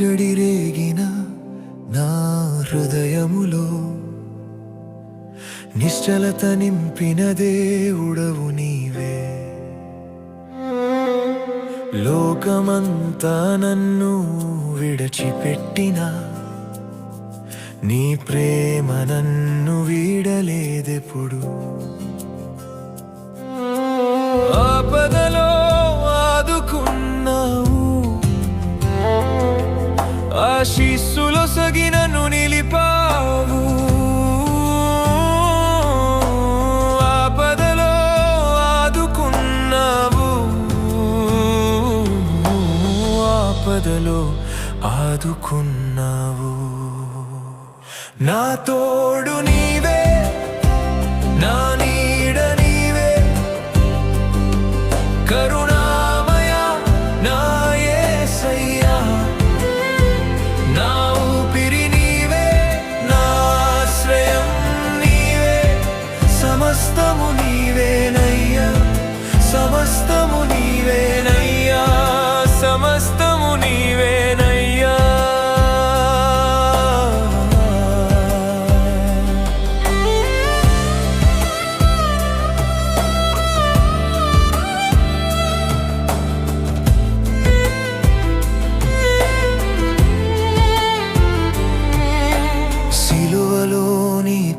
జడి రేగిన నా హృదయములో నిశ్చలత నింపిన దేవుడవు నీవే. లోకమంతా నన్ను విడచిపెట్టిన నీ ప్రేమ నన్ను వీడలేదెప్పుడు. ఆపదలో ఆశీస్సులో సగినను నిలిపావు. ఆపదలో ఆదుకున్నావు. ఆపదలో ఆదుకున్నావు. నా తోడు నీవే సమస్తము నీవేనయ్యా. సమస్తము నీవేనయ్యా. సమస్తము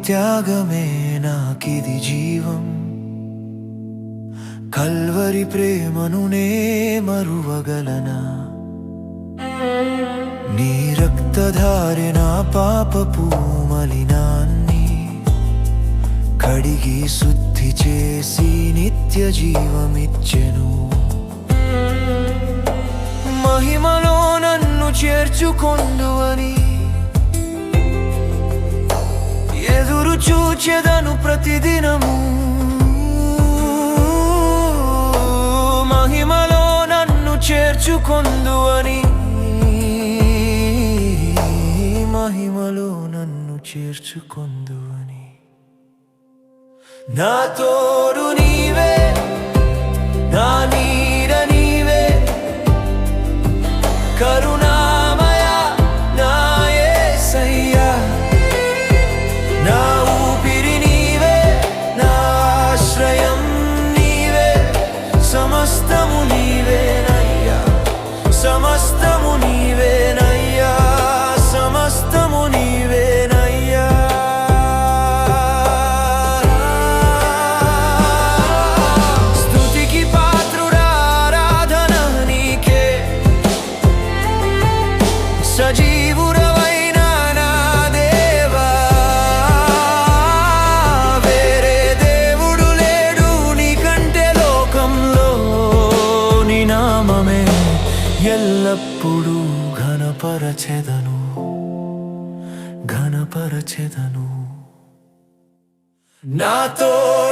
త్యాగమే నాకిది జీవం కల్వరి ప్రేమను నే మరువగలనా నీ రక్తధారి నా పాపపు మలినాన్ని కడిగి శుద్ధి చేసి నిత్య జీవమిచ్చెను మహిమలో నన్ను చేర్చుకొందువని చూచెదను ప్రతిదినము. మహిమలో నన్ను చేర్చుకొందువని. మహిమలో నన్ను చేర్చుకొందువని. నా తోడు ఎల్లప్పుడూ ఘనపరచెదను. ఘనపరచెదను. నాతో